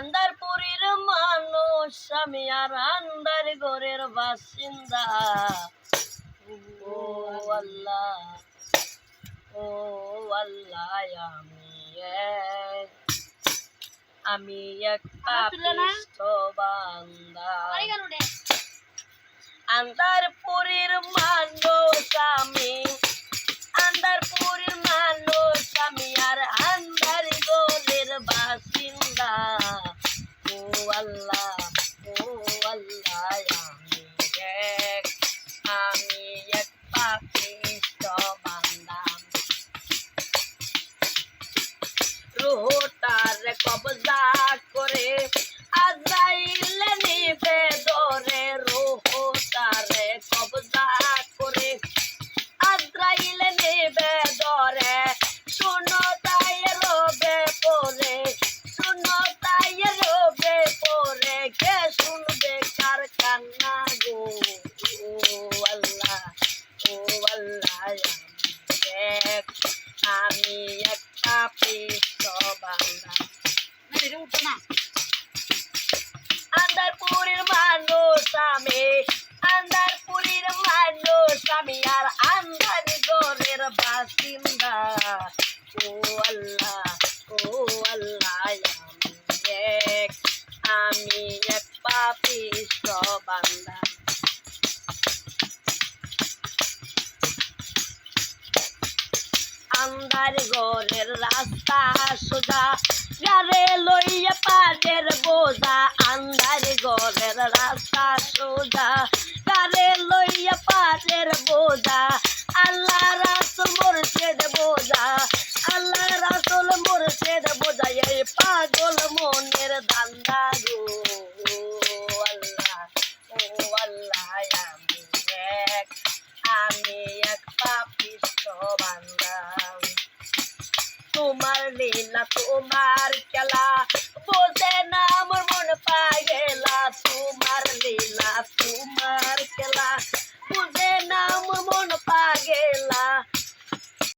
আন্দারপুরীর মানুষ আমি আর আন্দার ঘরের বাসিন্দা। ও আল্লাহ ও আল্লাহ আমি আমি এক পাপিষ্ঠ বান্দা। আন্দারপুরীর মানুষ আমি কবজা করে। আজাইলে নিবে দরে রোহটারে কবজা করে। আজরাইল নিবে দরে, শুনো তাই রবে পরে শুনো তাই রবে পরে কে শুনবে আমি আর আন্দার গরের বাসিন্দা। ও আল্লাহ ও আল্লাহ, আমি এক আমি এক পাপিষ্ট বান্দা। আন্দার ঘরের রাস্তা সোজা গারে লইয়া পাদের বোঝা। আন্দার ঘরের রাস্তা সোজা বোঝা। আল্লাহ রাসুল মোরশেদ বোঝা। আল্লাহ রাসুল মোরশেদ বোঝা, এই পাগল মনের ধান্দা গো। আমি এক, আমি বান্দা। তোমার লীলা, তোমার খেলা বোঝে না আমার